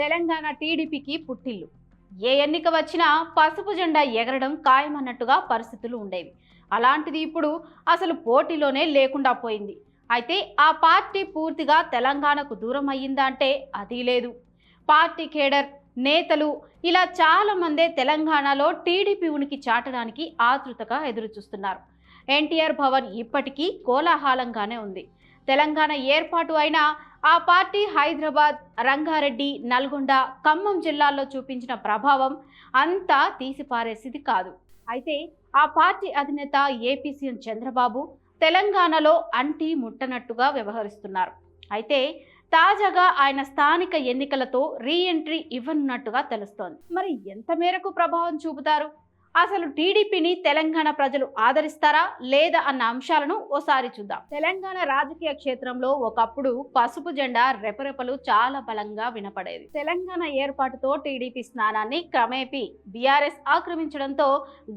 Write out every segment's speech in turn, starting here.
తెలంగాణ టీడీపీకి పుట్టిల్లు. ఏ ఎన్నిక వచ్చినా పసుపు జెండా ఎగరడం ఖాయమన్నట్టుగా పరిస్థితులు ఉండేవి. అలాంటిది ఇప్పుడు అసలు పోటీలోనే లేకుండా పోయింది. అయితే ఆ పార్టీ పూర్తిగా తెలంగాణకు దూరం అయ్యిందా అంటే అది లేదు. పార్టీ కేడర్ నేతలు ఇలా చాలామందే తెలంగాణలో టీడీపీ ఉనికి చాటడానికి ఆతృతగా ఎదురుచూస్తున్నారు. ఎన్టీఆర్ భవన్ ఇప్పటికీ కోలాహలంగానే ఉంది. తెలంగాణ ఏర్పాటు అయినా ఆ పార్టీ హైదరాబాద్ రంగారెడ్డి నల్గొండ ఖమ్మం జిల్లాల్లో చూపించిన ప్రభావం అంతా తీసిపారేసిది కాదు. అయితే ఆ పార్టీ అధినేత ఏపీ సీఎం చంద్రబాబు తెలంగాణలో అంటి ముట్టనట్టుగా వ్యవహరిస్తున్నారు. అయితే తాజాగా ఆయన స్థానిక ఎన్నికలతో రీ ఎంట్రీ ఇవ్వనున్నట్టుగా తెలుస్తోంది. మరి ఎంత మేరకు ప్రభావం చూపుతారు? అసలు టీడీపీని తెలంగాణ ప్రజలు ఆదరిస్తారా లేదా అన్న అంశాలను ఓసారి చూద్దాం. తెలంగాణ రాజకీయ క్షేత్రంలో ఒకప్పుడు పసుపు జెండా రెపరెపలు చాలా బలంగా వినపడేది. తెలంగాణ ఏర్పాటుతో టీడీపీ స్నానాన్ని క్రమేపీ బీఆర్ఎస్ ఆక్రమించడంతో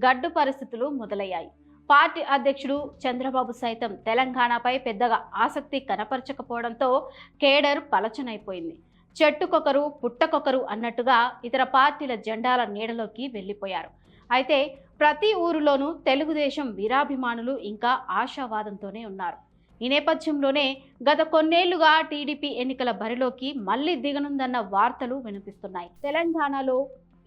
గడ్డు పరిస్థితులు మొదలయ్యాయి. పార్టీ అధ్యక్షుడు చంద్రబాబు సైతం తెలంగాణపై పెద్దగా ఆసక్తి కనపరచకపోవడంతో కేడర్ పలచనైపోయింది. చెట్టుకొకరు పుట్టకొకరు అన్నట్టుగా ఇతర పార్టీల జెండాల నీడలోకి వెళ్ళిపోయారు. అయితే ప్రతి ఊరిలోనూ తెలుగుదేశం వీరాభిమానులు ఇంకా ఆశావాదంతోనే ఉన్నారు. ఈ నేపథ్యంలోనే గత కొన్నేళ్ళుగా టీడీపీ ఎన్నికల బరిలోకి మళ్ళీ దిగనుందన్న వార్తలు వినిపిస్తున్నాయి. తెలంగాణలో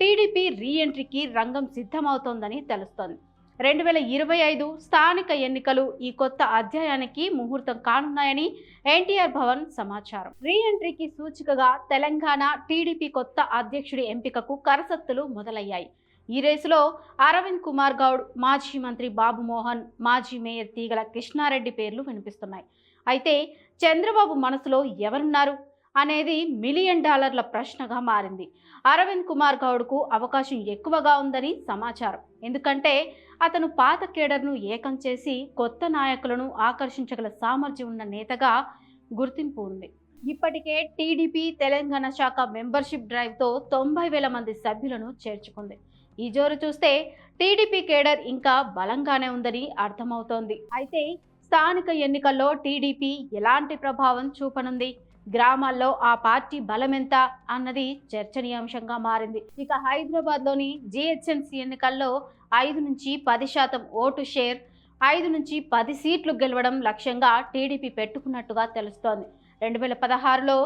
టీడీపీ రీఎంట్రీకి రంగం సిద్ధమవుతోందని తెలుస్తోంది. రెండు వేల ఇరవై ఐదు స్థానిక ఎన్నికలు ఈ కొత్త అధ్యాయానికి ముహూర్తం కానున్నాయని ఎన్టీఆర్ భవన్ సమాచారం. రీఎంట్రీకి సూచికగా తెలంగాణ టీడీపీ కొత్త అధ్యక్షుడి ఎంపికకు కరసత్తులు మొదలయ్యాయి. ఈ రేసులో అరవింద్ కుమార్ గౌడ్ మాజీ మంత్రి బాబు మోహన్ మాజీ మేయర్ తీగల కృష్ణారెడ్డి పేర్లు వినిపిస్తున్నాయి. అయితే చంద్రబాబు మనసులో ఎవరున్నారు అనేది మిలియన్ డాలర్ల ప్రశ్నగా మారింది. అరవింద్ కుమార్ గౌడ్కు అవకాశం ఎక్కువగా ఉందని సమాచారం. ఎందుకంటే అతను పాత కేడర్ను ఏకం చేసి కొత్త నాయకులను ఆకర్షించగల సామర్థ్యం ఉన్న నేతగా గుర్తింపు ఉంది. ఇప్పటికే టీడీపీ తెలంగాణ శాఖ మెంబర్షిప్ డ్రైవ్తో తొంభై వేల మంది సభ్యులను చేర్చుకుంది. ఈ జోరు చూస్తే టీడీపీ కేడర్ ఇంకా బలంగానే ఉందని అర్థమవుతోంది. అయితే స్థానిక ఎన్నికల్లో టీడీపీ ఎలాంటి ప్రభావం చూపనుంది? గ్రామాల్లో ఆ పార్టీ బలమెంత అన్నది చర్చనీయాంశంగా మారింది. ఇక హైదరాబాద్లోని జిహెచ్ఎంసీ ఎన్నికల్లో ఐదు నుంచి పది శాతం ఓటు షేర్ ఐదు నుంచి పది సీట్లు గెలవడం లక్ష్యంగా టీడీపీ పెట్టుకున్నట్టుగా తెలుస్తోంది. రెండు వేల పదహారులో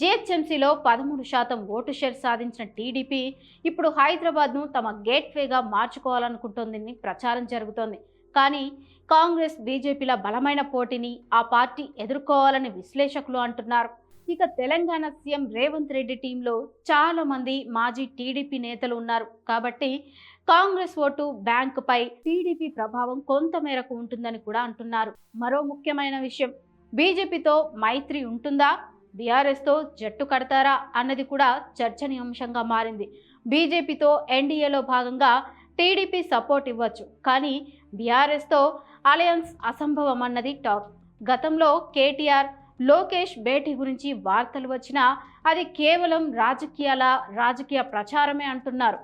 జిహెచ్ఎంసీలో పదమూడు శాతం ఓటు షేర్ సాధించిన టీడీపీ ఇప్పుడు హైదరాబాద్ను తమ గేట్వేగా మార్చుకోవాలనుకుంటోందని ప్రచారం జరుగుతోంది. కానీ కాంగ్రెస్ బీజేపీల బలమైన పోటీని ఆ పార్టీ ఎదుర్కోవాలని విశ్లేషకులు అంటున్నారు. ఇక తెలంగాణ సీఎం రేవంత్ రెడ్డి టీంలో చాలా మంది మాజీ టీడీపీ నేతలు ఉన్నారు. కాబట్టి కాంగ్రెస్ ఓటు బ్యాంకుపై టీడీపీ ప్రభావం కొంత మేరకు ఉంటుందని కూడా అంటున్నారు. మరో ముఖ్యమైన విషయం బీజేపీతో మైత్రి ఉంటుందా? బీఆర్ఎస్తో జట్టు కడతారా? అన్నది కూడా చర్చనీయాంశంగా మారింది. బీజేపీతో ఎన్డీఏలో భాగంగా టీడీపీ సపోర్ట్ ఇవ్వచ్చు కానీ బీఆర్ఎస్తో అలయన్స్ అసంభవం అన్నది టాక్. గతంలో కేటీఆర్ లోకేష్ భేటీ గురించి వార్తలు వచ్చినా అది కేవలం రాజకీయాల రాజకీయ ప్రచారమే అంటున్నారు.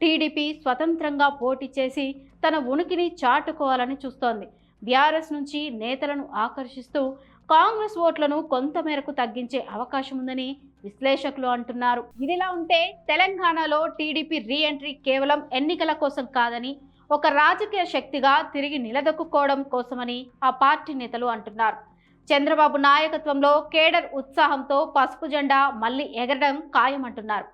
టీడీపీ స్వతంత్రంగా పోటీ చేసి తన ఉనికిని చాటుకోవాలని చూస్తోంది. బీఆర్ఎస్ నుంచి నేతలను ఆకర్షిస్తూ కాంగ్రెస్ ఓట్లను కొంతమేరకు తగ్గించే అవకాశం ఉందని విశ్లేషకులు అంటున్నారు. ఇదిలా ఉంటే తెలంగాణలో టీడీపీ రీఎంట్రీ కేవలం ఎన్నికల కోసం కాదని ఒక రాజకీయ శక్తిగా తిరిగి నిలదొక్కుకోవడం కోసమని ఆ పార్టీ నేతలు అంటున్నారు. చంద్రబాబు నాయకత్వంలో కేడర్ ఉత్సాహంతో పసుపు జెండా మళ్ళీ ఎగరడం ఖాయమంటున్నారు.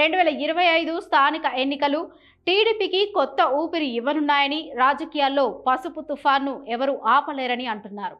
రెండు వేల ఇరవై ఐదు స్థానిక ఎన్నికలు టీడీపీకి కొత్త ఊపిరి ఇవ్వనున్నాయని రాజకీయాల్లో పసుపు తుఫాన్ను ఎవరు ఆపలేరని అంటున్నారు.